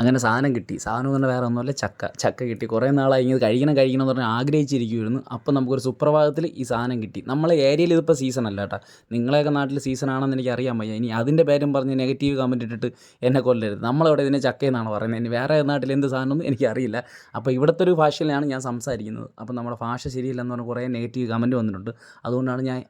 അങ്ങനെ സാധനം കിട്ടി. സാധനം എന്ന് പറഞ്ഞാൽ വേറെ ഒന്നുമല്ല ചക്ക. ചക്ക കിട്ടി. കുറേ നാളായി ഇത് കഴിക്കണം കഴിക്കണം എന്ന് പറഞ്ഞാൽ ആഗ്രഹിച്ചിരിക്കുമായിരുന്നു അപ്പോൾ നമുക്കൊരു സുപ്രഭാതത്തിൽ ഈ സാധനം കിട്ടി. നമ്മളെ ഏരിയയിൽ ഇതിപ്പോൾ സീസൺ അല്ല കേട്ടോ. നിങ്ങളെയൊക്കെ നാട്ടിൽ സീസൺ ആണെന്ന് എനിക്ക് അറിയാൻ വയ്യ. ഇനി അതിന്റെ പേരും പറഞ്ഞ് നെഗറ്റീവ് കമന്റ് ഇട്ടിട്ട് എന്നെ കൊല്ലരുത്. നമ്മളവിടെ ഇതിനെ ചക്ക എന്നാണ് പറയുന്നത്. ഇനി വേറെ നാട്ടിൽ എന്ത് സാധനമൊന്നും എനിക്കറിയില്ല അപ്പോൾ ഇവിടുത്തെ ഒരു ഭാഷയിലാണ് ഞാൻ സംസാരിക്കുന്നത്. അപ്പോൾ നമ്മുടെ ഭാഷ ശരിയില്ലെന്ന് പറഞ്ഞാൽ കുറേ നെഗറ്റീവ് കമന്റ് വന്നിട്ടുണ്ട്. അതുകൊണ്ടാണ് ഞാൻ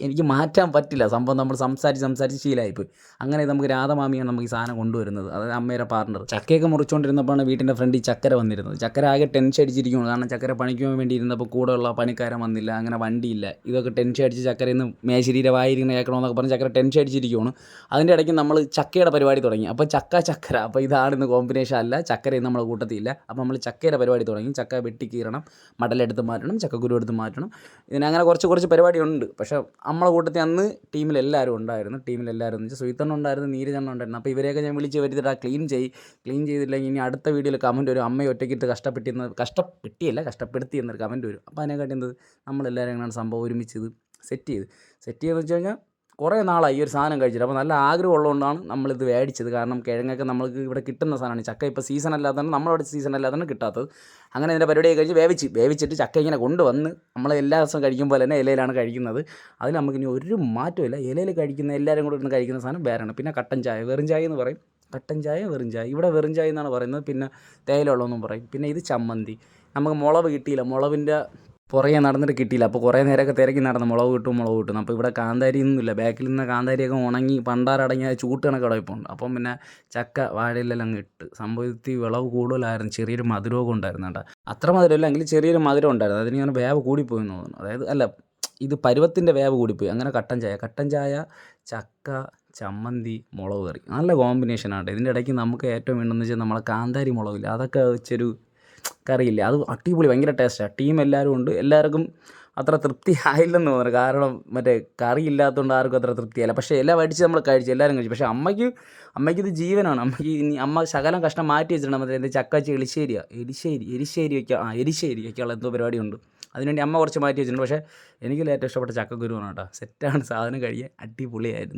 എനിക്ക് മാറ്റാൻ പറ്റില്ല. സംഭവം നമ്മൾ സംസാരിച്ച് സംസാരിച്ച് ശീലമായിപ്പോയി അങ്ങനെ നമുക്ക് രാധമാമിയാണ് നമുക്ക് ഈ സാധനം കൊണ്ടുവരുന്നത്. അതായത് അമ്മയുടെ പാർട്ണർ ചക്കയൊക്കെ മുറിച്ചുകൊണ്ടിരുന്നപ്പോഴാണ് വീട്ടിന്റെ ഫ്രണ്ടിൽ ചക്കര വന്നിരുന്നത്. ചക്കര ആകെ ടെൻഷൻ അടിച്ചിരിക്കുകയാണ് കാരണം ചക്കര പണിക്കുവാൻ വേണ്ടി ഇരുന്നപ്പോൾ കൂടെയുള്ള പണിക്കാരൻ വന്നില്ല. അങ്ങനെ വണ്ടിയില്ല ഇതൊക്കെ ടെൻഷൻ അടിച്ച് ചക്കരയിൽ നിന്ന് മേശിരിയുടെ വായിരിക്കുന്ന കേൾക്കണമെന്നൊക്കെ പറഞ്ഞ് ചക്കര ടെൻഷൻ അടിച്ചിരിക്കുകയാണ് അതിന്റെ ഇടയ്ക്ക് നമ്മൾ ചക്കയുടെ പരിപാടി തുടങ്ങി. അപ്പോൾ ചക്ക ചക്കര. അപ്പോൾ ഇതാണ് ഇന്ന് കോമ്പിനേഷൻ അല്ല. ചക്കരയും നമ്മളെ കൂട്ടത്തില്ല അപ്പോൾ നമ്മൾ ചക്കയുടെ പരിപാടി തുടങ്ങി. ചക്ക വെട്ടി കീറണം മടലെടുത്ത് മാറ്റണം. ചക്കക്കുരു എടുത്ത് മാറ്റണം. ഇതിനങ്ങനെ കുറച്ച് കുറച്ച് പരിപാടിയുണ്ട്. പക്ഷേ നമ്മളെ കൂട്ടത്തിൽ അന്ന് ടീമിലെല്ലാവരും ഉണ്ടായിരുന്നു. ടീമിലെല്ലാവരും എന്ന് വെച്ചാൽ സുഹിത്തണ്ണ ഉണ്ടായിരുന്നു നീരജണ്ണ ഉണ്ടായിരുന്നു. അപ്പോൾ ഇവരെയൊക്കെ ഞാൻ വിളിച്ച് വരുത്തിയിട്ട് ആ ക്ലീൻ ചെയ്യ് ക്ലീൻ ചെയ്തില്ലെങ്കിൽ ഇനി അടുത്ത വീഡിയോയിൽ കമന്റ് വരും. അമ്മയെ ഒറ്റയ്ക്കിട്ട് കഷ്ടപ്പെട്ടിരുന്ന കഷ്ടപ്പെട്ടിയല്ല കഷ്ടപ്പെടുത്തി എന്നൊരു കമന്റ് വരും. അപ്പോൾ അതിനെക്കാട്ടി എന്ത്? നമ്മളെല്ലാവരും എങ്ങനെയാണ് സംഭവം ഒരുമിച്ച് ഇത് സെറ്റ് ചെയ്ത്. സെറ്റ് ചെയ്തെന്ന് വെച്ച് കഴിഞ്ഞാൽ കുറേ നാളായി ഈ ഒരു സാധനം കഴിച്ചിട്ട്. അപ്പോൾ നല്ല ആഗ്രഹം ഉള്ളതുകൊണ്ടാണ് നമ്മളിത് മേടിച്ചത്. കാരണം കിഴങ്ങൊക്കെ നമ്മൾക്ക് ഇവിടെ കിട്ടുന്ന സാധനമാണ്. ചക്ക ഇപ്പോൾ സീസൺ അല്ലാത്തതാണ് നമ്മളവിടെ സീസൺ അല്ലാത്തതാണ് കിട്ടാത്തത്. അങ്ങനെ ഇതിന്റെ പരിപാടി കഴിച്ച് വേവിച്ച് വേവിച്ചിട്ട് ചക്ക ഇങ്ങനെ കൊണ്ടുവന്ന് നമ്മൾ എല്ലാ ദിവസവും കഴിക്കുമ്പോൾ തന്നെ ഇലയിലാണ് കഴിക്കുന്നത്. അതിൽ നമുക്കിനി ഒരു മാറ്റമില്ല ഇലയിൽ കഴിക്കുന്ന എല്ലാവരും കൂടെ ഇരുന്ന് കഴിക്കുന്ന സാധനം വേറെയാണ്. പിന്നെ കട്ടൻ ചായ വെറും ചായ എന്ന് പറയും. കട്ടൻ ചായ വെറും ചായ. ഇവിടെ വെറും ചായ എന്നാണ് പറയുന്നത്. പിന്നെ തേയില വെള്ളമെന്നും പറയും. പിന്നെ ഇത് ചമ്മന്തി. നമുക്ക് മുളവ് കിട്ടിയില്ല. മുളകിന്റെ പുറകെ നടന്നിട്ട് കിട്ടിയില്ല. അപ്പോൾ കുറേ നേരമൊക്കെ തിരക്കി നടന്നു മുളക് കിട്ടും മുളക് കിട്ടും അപ്പോൾ ഇവിടെ കാന്താരി ഒന്നുമില്ല. ബാക്കിൽ നിന്ന് കാന്താരിയൊക്കെ ഉണങ്ങി പണ്ടാരടങ്ങിയ ചൂട്ട് കണക്ക് കിടപ്പുണ്ട് അപ്പം പിന്നെ ചക്ക വാഴയിലെല്ലാം ഇട്ട്. സംഭവത്തിൽ വിളവ് കൂടുതലായിരുന്നു. ചെറിയൊരു മധുരമൊക്കെ ഉണ്ടായിരുന്നു കേട്ടോ. അത്ര മധുരമില്ല എങ്കിലും ചെറിയൊരു മധുരം ഉണ്ടായിരുന്നു. അതിന് ഞാൻ വേവ് കൂടിപ്പോയി എന്ന് തോന്നുന്നു. അതായത് അല്ല ഇത് പരുവത്തിന്റെ വേവ് കൂടിപ്പോയി. അങ്ങനെ കട്ടൻ ചായ. കട്ടൻ ചായ ചക്ക ചമ്മന്തി മുളക് കറി. നല്ല കോമ്പിനേഷനാണ് ഇതിന്റെ ഇടയ്ക്ക് നമുക്ക് ഏറ്റവും വേണ്ടതെന്ന് വെച്ചാൽ നമ്മളെ കാന്താരി മുളകില്ല അതൊക്കെ വെച്ചൊരു കറിയില്ലേ അത് അടിപൊളി ഭയങ്കര ടേസ്റ്റാണ് ടീം എല്ലാവരും ഉണ്ട്. എല്ലാവർക്കും അത്ര തൃപ്തി ആയില്ലെന്ന് തോന്നുന്നു. കാരണം മറ്റേ കറി ഇല്ലാത്തതുകൊണ്ട് ആർക്കും അത്ര തൃപ്തിയായില്ല. പക്ഷേ എല്ലാം അടിച്ച് നമ്മൾ കഴിച്ചു. എല്ലാവരും കഴിച്ചു. പക്ഷേ അമ്മയ്ക്ക് അമ്മയ്ക്ക് ഇത് ജീവനാണ്. അമ്മയ്ക്ക് ഇനി അമ്മ ശകലം കഷ്ണം മാറ്റി വെച്ചിട്ടുണ്ട്. മറ്റേ എന്റെ ചക്കാച്ചി എളിശ്ശേരിയാ എലിശ്ശേരി എരിശ്ശേരി വയ്ക്കുക ആ എരിശ്ശേരി വയ്ക്കാനുള്ള എന്തോ പരിപാടിയുണ്ട്. അതിനുവേണ്ടി അമ്മ കുറച്ച് മാറ്റി വെച്ചിട്ടുണ്ട്. പക്ഷേ എനിക്ക് ഏറ്റവും ഇഷ്ടപ്പെട്ട ചക്കക്കുരുവാണ് കേട്ടോ. സെറ്റാണ് സാധനം കഴിയാൻ അടിപൊളിയായിരുന്നു.